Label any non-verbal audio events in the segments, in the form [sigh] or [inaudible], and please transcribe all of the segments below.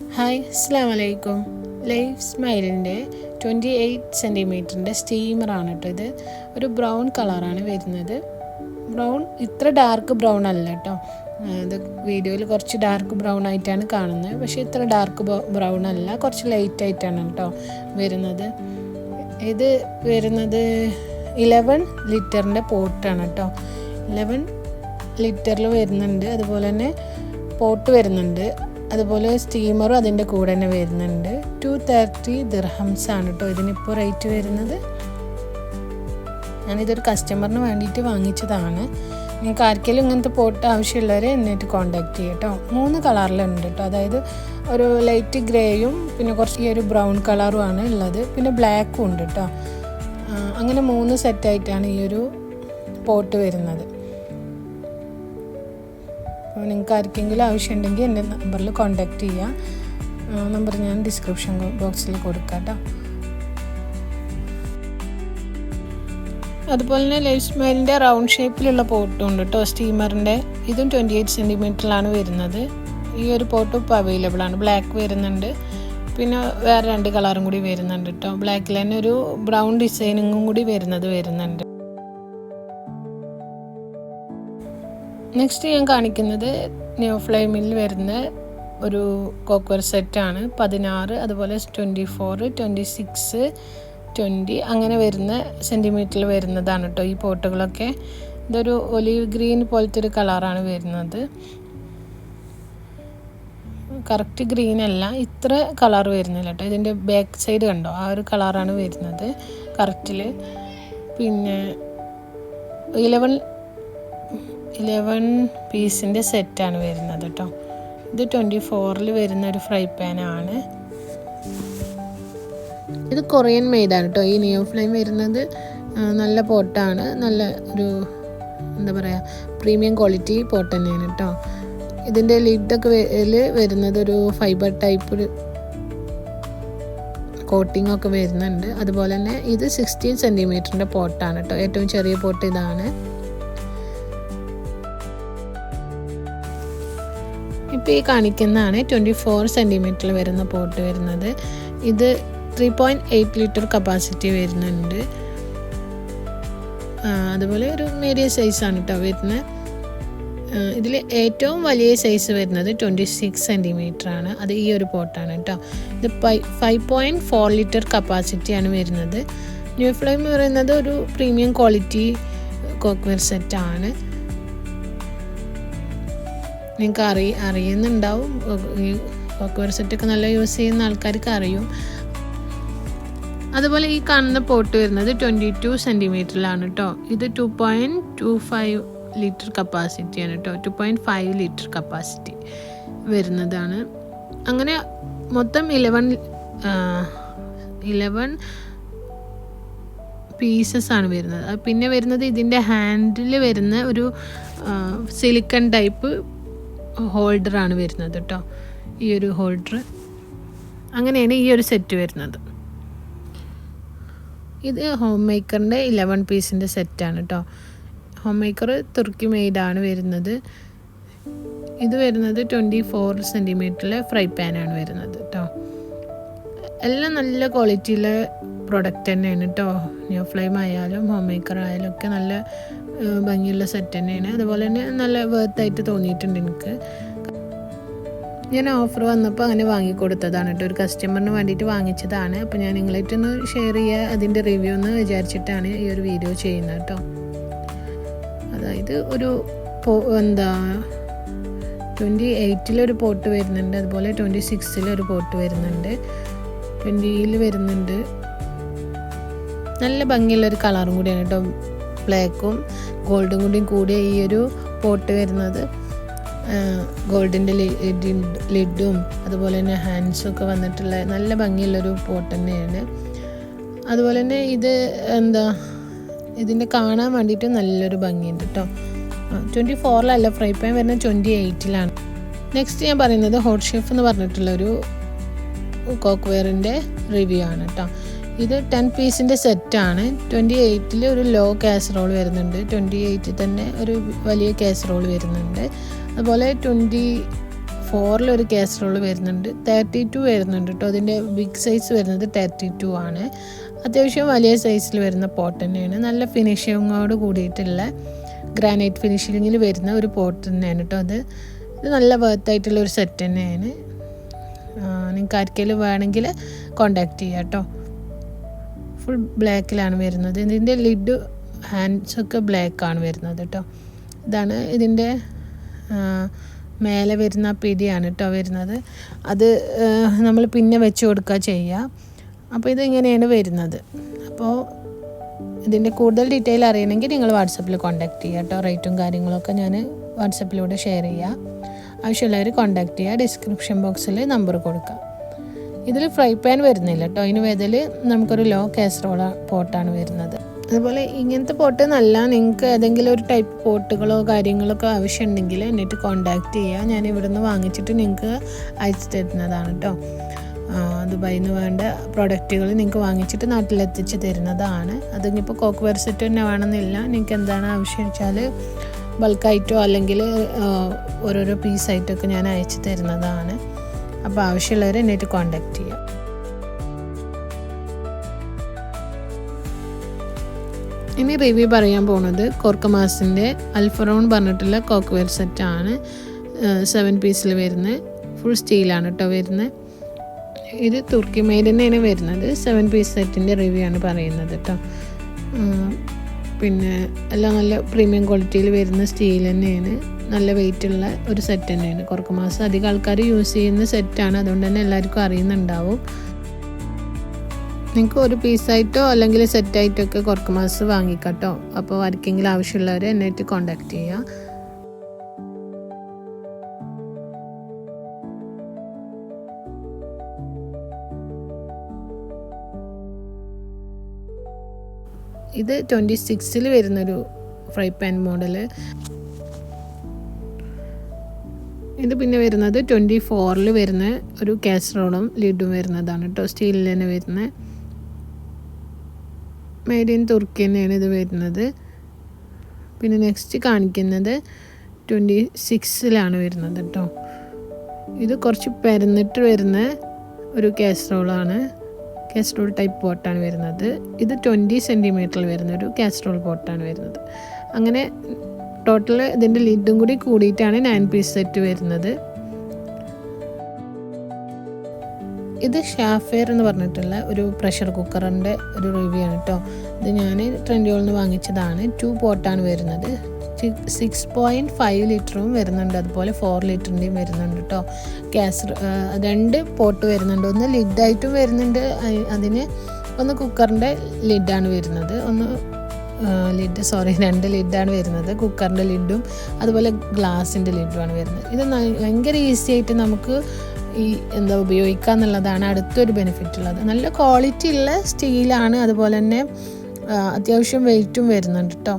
Hi അസ്സാം വലൈക്കും life സ്മൈലിന്റെ ട്വന്റി എയ്റ്റ് സെന്റിമീറ്ററിന്റെ സ്റ്റീമറാണ് കേട്ടോ ഇത്. ഒരു ബ്രൗൺ കളറാണ് വരുന്നത്. ബ്രൗൺ ഇത്ര ഡാർക്ക് ബ്രൗൺ അല്ല കേട്ടോ. ഇത് വീഡിയോയിൽ കുറച്ച് ഡാർക്ക് ബ്രൗൺ ആയിട്ടാണ് കാണുന്നത്. പക്ഷേ ഇത്ര ഡാർക്ക് ബ്രൗൺ അല്ല. കുറച്ച് ലൈറ്റ് ആയിട്ടാണ് കേട്ടോ വരുന്നത്. ഇത് വരുന്നത് ഇലവൻ ലിറ്ററിന്റെ പോട്ടാണ് കേട്ടോ. ഇലവൻ ലിറ്ററിൽ വരുന്നുണ്ട്. അതുപോലെ തന്നെ പോട്ട് വരുന്നുണ്ട്. അതുപോലെ സ്റ്റീമറും അതിന്റെ കൂടെ തന്നെ വരുന്നുണ്ട്. ടു തേർട്ടി ദിർഹംസ് ആണ് കേട്ടോ ഇതിനിപ്പോൾ റേറ്റ് വരുന്നത്. ഞാനിതൊരു കസ്റ്റമറിന് വേണ്ടിയിട്ട് വാങ്ങിച്ചതാണ്. നിങ്ങൾക്ക് ആർക്കെങ്കിലും ഇങ്ങനത്തെ പോട്ട് ആവശ്യമുള്ളവരെ എന്നിട്ട് കോണ്ടാക്ട് ചെയ്യാം കേട്ടോ മൂന്ന് കളറിലുണ്ട് കേട്ടോ അതായത് ഒരു ലൈറ്റ് ഗ്രേയും പിന്നെ കുറച്ച് ഈ ഒരു ബ്രൗൺ കളറുമാണ് ഉള്ളത്. പിന്നെ ബ്ലാക്കും ഉണ്ട് കേട്ടോ അങ്ങനെ മൂന്ന് സെറ്റായിട്ടാണ് ഈ ഒരു പോട്ട് വരുന്നത്. അപ്പോൾ നിങ്ങൾക്ക് ആർക്കെങ്കിലും ആവശ്യമുണ്ടെങ്കിൽ എന്റെ നമ്പറിൽ കോൺടാക്റ്റ് ചെയ്യാം. നമ്പർ ഞാൻ ഡിസ്ക്രിപ്ഷൻ ബോക്സിൽ കൊടുക്കാം കേട്ടോ. അതുപോലെ തന്നെ ലൈഫ് സ്മൈലിന്റെ റൗണ്ട് ഷേപ്പിലുള്ള പോട്ടും ഉണ്ട് കേട്ടോ സ്റ്റീമറിന്റെ. ഇതും ട്വന്റി എയ്റ്റ് സെന്റിമീറ്ററിലാണ് വരുന്നത്. ഈ ഒരു പോട്ടും ഇപ്പോൾ അവൈലബിൾ ആണ്. ബ്ലാക്ക് വരുന്നുണ്ട്. പിന്നെ വേറെ രണ്ട് കളറും കൂടി വരുന്നുണ്ട് കേട്ടോ. ബ്ലാക്കിൽ തന്നെ ഒരു ബ്രൗൺ ഡിസൈനിങ്ങും കൂടി വരുന്നത് വരുന്നുണ്ട്. നെക്സ്റ്റ് ഞാൻ കാണിക്കുന്നത് ന്യൂ ഫ്ലെയിമിൽ വരുന്ന ഒരു കോക്കർ സെറ്റാണ് പതിനാറ് അതുപോലെ twenty four twenty six twenty അങ്ങനെ വരുന്ന സെന്റിമീറ്ററിൽ വരുന്നതാണ് കേട്ടോ ഈ പോട്ടുകളൊക്കെ. ഇതൊരു ഒലിവ് ഗ്രീൻ പോലത്തെ ഒരു കളറാണ് വരുന്നത്. കറക്റ്റ് ഗ്രീൻ അല്ല ഇത്ര കളർ വരുന്നില്ല കേട്ടോ ഇതിന്റെ ബാക്ക് സൈഡ് കണ്ടോ? ആ ഒരു കളറാണ് വരുന്നത് കറക്റ്റിൽ പിന്നെ ഇലവൻ ഇലവൻ പീസിന്റെ സെറ്റാണ് വരുന്നത് കേട്ടോ. ഇത് ട്വന്റി ഫോറിൽ വരുന്ന ഒരു ഫ്രൈ പാനാണ് ഇത് കൊറിയൻ മെയ്ഡാണ് കേട്ടോ. ഈ നിയോ ഫ്ലെയിം വരുന്നത് നല്ല പോട്ടാണ് നല്ല ഒരു എന്താ പറയുക പ്രീമിയം ക്വാളിറ്റി പോട്ട് തന്നെയാണ് കേട്ടോ. ഇതിന്റെ ലിഡൊക്കെ വരുന്നത് ഒരു ഫൈബർ ടൈപ്പ് ഒരു കോട്ടിംഗ് ഒക്കെ വരുന്നുണ്ട്. അതുപോലെ തന്നെ ഇത് സിക്സ്റ്റീൻ സെന്റിമീറ്ററിന്റെ പോട്ടാണ് കേട്ടോ. ഏറ്റവും ചെറിയ പോട്ട് ഇതാണ്. ഇപ്പോൾ ഈ കാണിക്കുന്നതാണ് ട്വന്റി ഫോർ സെന്റിമീറ്ററിൽ വരുന്ന പോട്ട് വരുന്നത്. ഇത് three point eight litre capacity വരുന്നുണ്ട്. അതുപോലെ ഒരു മീഡിയം സൈസാണ് കേട്ടോ വരുന്നത്. ഇതിൽ ഏറ്റവും വലിയ സൈസ് വരുന്നത് ട്വന്റി സിക്സ് സെന്റിമീറ്റർ ആണ്. അത് ഈ ഒരു പോട്ടാണ് കേട്ടോ ഇത് ഫൈവ് പോയിന്റ് ഫോർ ലിറ്റർ കപ്പാസിറ്റിയാണ് വരുന്നത്. ന്യൂ ഫ്ലെയിം എന്ന് പറയുന്നത് ഒരു പ്രീമിയം ക്വാളിറ്റി കോക്ക്വെയർ സെറ്റാണ് നിങ്ങൾക്ക് അറി അറിയുന്നുണ്ടാവും. ഈ കോക്ക്വെയർ സെറ്റൊക്കെ നല്ല യൂസ് ചെയ്യുന്ന ആൾക്കാർക്ക് അറിയും. അതുപോലെ ഈ കാണുന്ന പോട്ട് വരുന്നത് ട്വന്റി ടു സെന്റിമീറ്ററിലാണ് കേട്ടോ ഇത് two point two five litre കപ്പാസിറ്റിയാണ് കേട്ടോ two point five litre capacity വരുന്നതാണ്. അങ്ങനെ മൊത്തം ഇലവൻ ഇലവൻ പീസസ് ആണ് വരുന്നത്. പിന്നെ വരുന്നത് ഇതിന്റെ ഹാൻഡിൽ വരുന്ന ഒരു സിലിക്കൺ ടൈപ്പ് ഹോൾഡറാണ് വരുന്നത് കേട്ടോ ഈ ഒരു ഹോൾഡർ അങ്ങനെയാണ് ഈ ഒരു സെറ്റ് വരുന്നത്. ഇത് ഹോം മേക്കറിന്റെ ഇലവൻ പീസിന്റെ സെറ്റാണ് കേട്ടോ ഹോം മേക്കർ തുർക്കി മെയ്ഡാണ് വരുന്നത്. ഇത് വരുന്നത് ട്വന്റി ഫോർ സെന്റിമീറ്ററിലെ ഫ്രൈ പാനാണ് വരുന്നത് കേട്ടോ എല്ലാം നല്ല ക്വാളിറ്റിയിലെ പ്രൊഡക്റ്റ് തന്നെയാണ് കേട്ടോ ന്യൂ ഫ്ലെയിം ആയാലും ഹോം മേക്കർ ആയാലും ഒക്കെ നല്ല ഭംഗിയുള്ള സെറ്റ് തന്നെയാണ്. അതുപോലെ തന്നെ നല്ല വേർത്തായിട്ട് തോന്നിയിട്ടുണ്ട് എനിക്ക്. ഞാൻ ഓഫർ വന്നപ്പോൾ അങ്ങനെ വാങ്ങിക്കൊടുത്തതാണ് കേട്ടോ. ഒരു കസ്റ്റമറിന് വേണ്ടിയിട്ട് വാങ്ങിച്ചതാണ്. അപ്പോൾ ഞാൻ നിങ്ങളായിട്ടൊന്ന് ഷെയർ ചെയ്യുക അതിന്റെ റിവ്യൂ എന്ന് വിചാരിച്ചിട്ടാണ് ഈ ഒരു വീഡിയോ ചെയ്യുന്നത് കേട്ടോ. അതായത് ഒരു എന്താ ട്വന്റി എയ്റ്റിലൊരു പോട്ട് വരുന്നുണ്ട്. അതുപോലെ ട്വന്റി സിക്സിലൊരു പോട്ട് വരുന്നുണ്ട്. ട്വന്റിയിൽ വരുന്നുണ്ട്. നല്ല ഭംഗിയുള്ളൊരു കളറും കൂടിയാണ് കേട്ടോ. ബ്ലാക്കും ഗോൾഡും കൂടിയും കൂടിയ ഈ ഒരു പോട്ട് വരുന്നത്. ഗോൾഡിന്റെ ലിഡും അതുപോലെ തന്നെ ഹാൻഡ്സും ഒക്കെ വന്നിട്ടുള്ള നല്ല ഭംഗിയുള്ളൊരു പോട്ട് തന്നെയാണ്. അതുപോലെ തന്നെ ഇത് എന്താ ഇതിന്റെ കാണാൻ വേണ്ടിയിട്ട് നല്ലൊരു ഭംഗിയുണ്ട് കേട്ടോ ട്വന്റി ഫോറിലല്ല ഫ്രൈ പാൻ വരുന്നത് ട്വന്റി എയ്റ്റിലാണ് നെക്സ്റ്റ് ഞാൻ പറയുന്നത് ഹോട്ട് ഷെഫ് എന്ന് പറഞ്ഞിട്ടുള്ളൊരു കോക്ക് വെയറിന്റെ റിവ്യൂ ആണ് കേട്ടോ ഇത് ടെൻ പീസിന്റെ സെറ്റാണ്. ട്വന്റി എയ്റ്റിൽ ഒരു ലോ കാസറോൾ വരുന്നുണ്ട്. ട്വന്റി എയ്റ്റിൽ തന്നെ ഒരു വലിയ കാസറോൾ വരുന്നുണ്ട്. അതുപോലെ ട്വന്റി ഫോറിലൊരു കാസറോൾ വരുന്നുണ്ട്. തേർട്ടി ടു വരുന്നുണ്ട് കേട്ടോ അതിന്റെ ബിഗ് സൈസ് വരുന്നത് തേർട്ടി ടു ആണ്. അത്യാവശ്യം വലിയ സൈസിൽ വരുന്ന പോട്ട് തന്നെയാണ്. നല്ല ഫിനിഷിങ്ങോട് കൂടിയിട്ടുള്ള ഗ്രാനൈറ്റ് ഫിനിഷിങ്ങിൽ വരുന്ന ഒരു പോട്ട് തന്നെയാണ് കേട്ടോ അത്. ഇത് നല്ല വർത്തായിട്ടുള്ള ഒരു സെറ്റ് തന്നെയാണ്. നിങ്ങൾക്ക് ആർക്കെങ്കിലും വേണമെങ്കിൽ കോണ്ടാക്ട് ചെയ്യാം കേട്ടോ ഫുൾ ബ്ലാക്കിലാണ് വരുന്നത്. ഇതിന്റെ ലിഡ് ഹാൻഡ്സൊക്കെ ബ്ലാക്കാണ് വരുന്നത് കേട്ടോ ഇതാണ് ഇതിന്റെ മേലെ വരുന്ന പിടിയാണ് കേട്ടോ വരുന്നത്. അത് നമ്മൾ പിന്നെ വെച്ച് കൊടുക്കുക ചെയ്യുക അപ്പോൾ ഇതിങ്ങനെയാണ് വരുന്നത്. അപ്പോൾ ഇതിന്റെ കൂടുതൽ ഡീറ്റെയിൽ അറിയണമെങ്കിൽ നിങ്ങൾ വാട്സപ്പിൽ കോൺടാക്ട് ചെയ്യുക കേട്ടോ റേറ്റും കാര്യങ്ങളൊക്കെ ഞാൻ വാട്സപ്പിലൂടെ ഷെയർ ചെയ്യുക ആവശ്യമുള്ളവർ കോൺടാക്ട് ചെയ്യുക ഡിസ്ക്രിപ്ഷൻ ബോക്സിൽ നമ്പർ കൊടുക്കാം. ഇതിൽ ഫ്രൈ പാൻ വരുന്നില്ല കേട്ടോ അതിന് ബദൽ നമുക്കൊരു ലോ കാസറോള പോട്ടാണ് വരുന്നത്. അതുപോലെ ഇങ്ങനത്തെ പോട്ട് നല്ല നിങ്ങൾക്ക് ഏതെങ്കിലും ഒരു ടൈപ്പ് പോട്ടുകളോ കാര്യങ്ങളൊക്കെ ആവശ്യമുണ്ടെങ്കിൽ എന്നിട്ട് കോണ്ടാക്ട് ചെയ്യുക ഞാൻ ഇവിടെ നിന്ന് വാങ്ങിച്ചിട്ട് നിങ്ങൾക്ക് അയച്ചു തരുന്നതാണ് കേട്ടോ ദുബായിൽ നിന്ന് വേണ്ട പ്രൊഡക്റ്റുകൾ നിങ്ങൾക്ക് വാങ്ങിച്ചിട്ട് നാട്ടിലെത്തിച്ച് തരുന്നതാണ്. അതിനിപ്പോൾ കോക്ക് വെയർ തന്നെ വേണമെന്നില്ല. നിങ്ങൾക്ക് എന്താണ് ആവശ്യം വെച്ചാൽ ബൾക്കായിട്ടോ അല്ലെങ്കിൽ ഓരോരോ പീസായിട്ടൊക്കെ ഞാൻ അയച്ചു തരുന്നതാണ്. അപ്പോൾ ആവശ്യമുള്ളവരെ എന്നിട്ട് കോണ്ടാക്ട് ചെയ്യാം. ഇനി റിവ്യൂ പറയാൻ പോകുന്നത് കോർക്കമാസിന്റെ അൽഫറോൺ പറഞ്ഞിട്ടുള്ള കോക്ക്വെയർ സെറ്റാണ് സെവൻ പീസിൽ വരുന്നത് ഫുൾ സ്റ്റീലാണ് കേട്ടോ വരുന്നത് ഇത് തുർക്കി തന്നെയാണ് വരുന്നത്. സെവൻ പീസ് സെറ്റിന്റെ റിവ്യൂ ആണ് പറയുന്നത് കേട്ടോ പിന്നെ എല്ലാം നല്ല പ്രീമിയം ക്വാളിറ്റിയിൽ വരുന്ന സ്റ്റീൽ തന്നെയാണ്. നല്ല വെയിറ്റ് ഉള്ള ഒരു സെറ്റ് തന്നെയാണ്. കുറക്കുമാസം അധികം ആൾക്കാർ യൂസ് ചെയ്യുന്ന സെറ്റാണ് അതുകൊണ്ട് തന്നെ എല്ലാവർക്കും അറിയുന്നുണ്ടാവും. നിങ്ങൾക്ക് ഒരു പീസായിട്ടോ അല്ലെങ്കിൽ സെറ്റായിട്ടോ ഒക്കെ കുറക്ക് മാസം വാങ്ങിക്കട്ടോ. അപ്പോൾ ആർക്കെങ്കിലും ആവശ്യമുള്ളവർ എന്നായിട്ട് കോണ്ടാക്ട് ചെയ്യുക. ഇത് ട്വന്റി സിക്സിൽ വരുന്നൊരു ഫ്രൈ പാൻ മോഡൽ ഇത് പിന്നെ വരുന്നത് ട്വന്റി ഫോറിൽ വരുന്ന ഒരു കാസറോളും ലിഡും വരുന്നതാണ് കേട്ടോ സ്റ്റീലിൽ തന്നെ വരുന്നത് മെയ്ഡ് ഇൻ തുർക്കി തന്നെയാണ് ഇത് വരുന്നത്. പിന്നെ നെക്സ്റ്റ് കാണിക്കുന്നത് ട്വന്റി സിക്സിലാണ് വരുന്നത് കേട്ടോ ഇത് കുറച്ച് പരന്നിട്ട് വരുന്ന ഒരു കാസറോളാണ് കാസറോൾ ടൈപ്പ് പോട്ടാണ് വരുന്നത്. ഇത് ട്വന്റി സെന്റിമീറ്ററിൽ വരുന്ന ഒരു കാസറോൾ പോട്ടാണ് വരുന്നത്. അങ്ങനെ ടോട്ടൽ ഇതിന്റെ ലിഡും കൂടി കൂടിയിട്ടാണ് നയൻ പീസ് സെറ്റ് വരുന്നത്. ഇത് ഷാഫെയർ എന്ന് പറഞ്ഞിട്ടുള്ള ഒരു പ്രഷർ കുക്കറിന്റെ ഒരു റിവ്യൂ ആണ് കേട്ടോ ഇത് ഞാൻ ട്രെൻഡുകളിൽ നിന്ന് വാങ്ങിച്ചതാണ്. ടു പോട്ടാണ് വരുന്നത്. സിക്സ് പോയിന്റ് ഫൈവ് ലിറ്ററും വരുന്നുണ്ട്. അതുപോലെ ഫോർ ലിറ്ററിന്റെയും വരുന്നുണ്ട് കേട്ടോ ഗ്യാസ് രണ്ട് പോട്ട് വരുന്നുണ്ട്. ഒന്ന് ലിഡായിട്ടും വരുന്നുണ്ട്. അതിന് ഒന്ന് കുക്കറിന്റെ ലിഡാണ് വരുന്നത്. ഒന്ന് ലിഡ് സോറി [laughs] രണ്ട് ലിഡാണ് വരുന്നത്. കുക്കറിന്റെ ലിഡും അതുപോലെ ഗ്ലാസിന്റെ ലിഡുമാണ് വരുന്നത്. ഇത് ഭയങ്കര ഈസി ആയിട്ട് നമുക്ക് ഈ എന്താ ഉപയോഗിക്കുക എന്നുള്ളതാണ് അടുത്തൊരു ബെനിഫിറ്റ് ഉള്ളത്. നല്ല ക്വാളിറ്റി ഉള്ള സ്റ്റീലാണ് അതുപോലെ തന്നെ അത്യാവശ്യം വെയിറ്റും വരുന്നുണ്ട് കേട്ടോ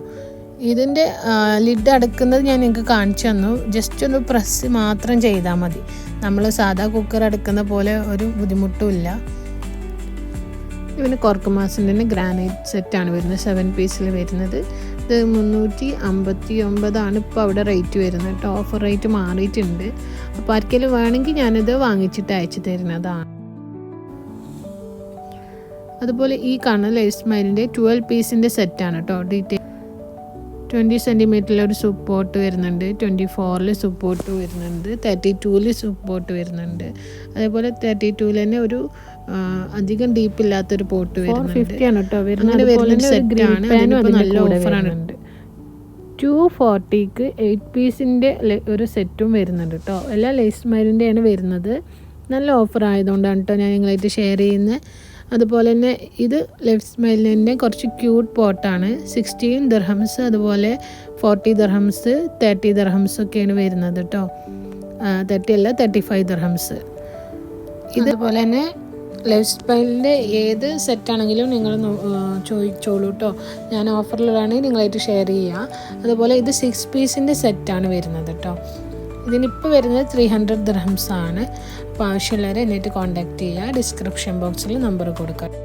ഇതിന്റെ ലിഡ് അടക്കുന്നത് ഞാൻ നിങ്ങൾക്ക് കാണിച്ചു തന്നു. ജസ്റ്റ് ഒന്ന് പ്രസ് മാത്രം ചെയ്താൽ മതി. നമ്മൾ സാധാ കുക്കർ അടക്കുന്ന പോലെ ഒരു ബുദ്ധിമുട്ടുമില്ല ഇവന് കോർക്കമാസിന്റെ ഗ്രാനൈറ്റ് സെറ്റാണ് വരുന്നത്. സെവൻ പീസിൽ വരുന്നത്. ഇത് മുന്നൂറ്റി അമ്പത്തി ഒമ്പതാണ് ഇപ്പോൾ അവിടെ റേറ്റ് വരുന്നത് കേട്ടോ. ഓഫർ റേറ്റ് മാറിയിട്ടുണ്ട്. അപ്പോൾ ആർക്കെങ്കിലും വേണമെങ്കിൽ ഞാനിത് വാങ്ങിച്ചിട്ട് അയച്ചു തരുന്നതാണ്. അതുപോലെ ഈ കാണുന്ന ലൈഫ് സ്മൈലിന്റെ ട്വൽവ് പീസിന്റെ സെറ്റാണ് കേട്ടോ. ഡീറ്റെയിൽ ട്വന്റി സെന്റിമീറ്ററിൽ ഒരു സുപ്പോട്ട് വരുന്നുണ്ട്. ട്വന്റി ഫോറിൽ സുപ്പോട്ട് വരുന്നുണ്ട്. തേർട്ടി ടൂവിൽ സുപ്പോട്ട് വരുന്നുണ്ട്. അതേപോലെ തേർട്ടി ടൂവിൽ തന്നെ ഒരു അധികം ഡീപ്പ് ഇല്ലാത്തൊരു പോട്ട് വരുന്നുണ്ട്. അങ്ങനെ വരുന്ന സെറ്റാണ് നല്ല ഓഫറാണ് ടു ഫോർട്ടിക്ക് എയ്റ്റ് പീസിന്റെ ഒരു സെറ്റും വരുന്നുണ്ട് കേട്ടോ എല്ലാ ലേസ്മാരിന്റെയാണ് വരുന്നത്. നല്ല ഓഫർ ആയതുകൊണ്ടാണ് കേട്ടോ ഞാൻ നിങ്ങളായിട്ട് ഷെയർ ചെയ്യുന്നത് അതുപോലെ തന്നെ ഇത് ലെഫ്റ്റ് സ്മൈലിന്റെ കുറച്ച് ക്യൂട്ട് പോട്ടാണ്. സിക്സ്റ്റീൻ ദർഹംസ് അതുപോലെ ഫോർട്ടി ദർഹംസ് തേർട്ടി ദർഹംസ് ഒക്കെയാണ് വരുന്നത് കേട്ടോ തേർട്ടി അല്ല തേർട്ടി ഫൈവ് ദർഹംസ്. ഇതുപോലെ തന്നെ ലൈഫ് സ്റ്റൈലിന്റെ ഏത് സെറ്റാണെങ്കിലും നിങ്ങൾ ചോദിച്ചോളൂ കേട്ടോ ഞാൻ ഓഫറിലാണ് നിങ്ങളായിട്ട് ഷെയർ ചെയ്യുക അതുപോലെ ഇത് സിക്സ് പീസിന്റെ സെറ്റാണ് വരുന്നത് കേട്ടോ ഇതിനിപ്പോൾ വരുന്നത് ത്രീ ഹൺഡ്രഡ് ദ്രഹംസ് ആണ്. അപ്പോൾ ആവശ്യമുള്ളവരെ എന്നിട്ട് കോൺടാക്റ്റ് ചെയ്യുക. ഡിസ്ക്രിപ്ഷൻ ബോക്സിൽ നമ്പർ കൊടുക്കാം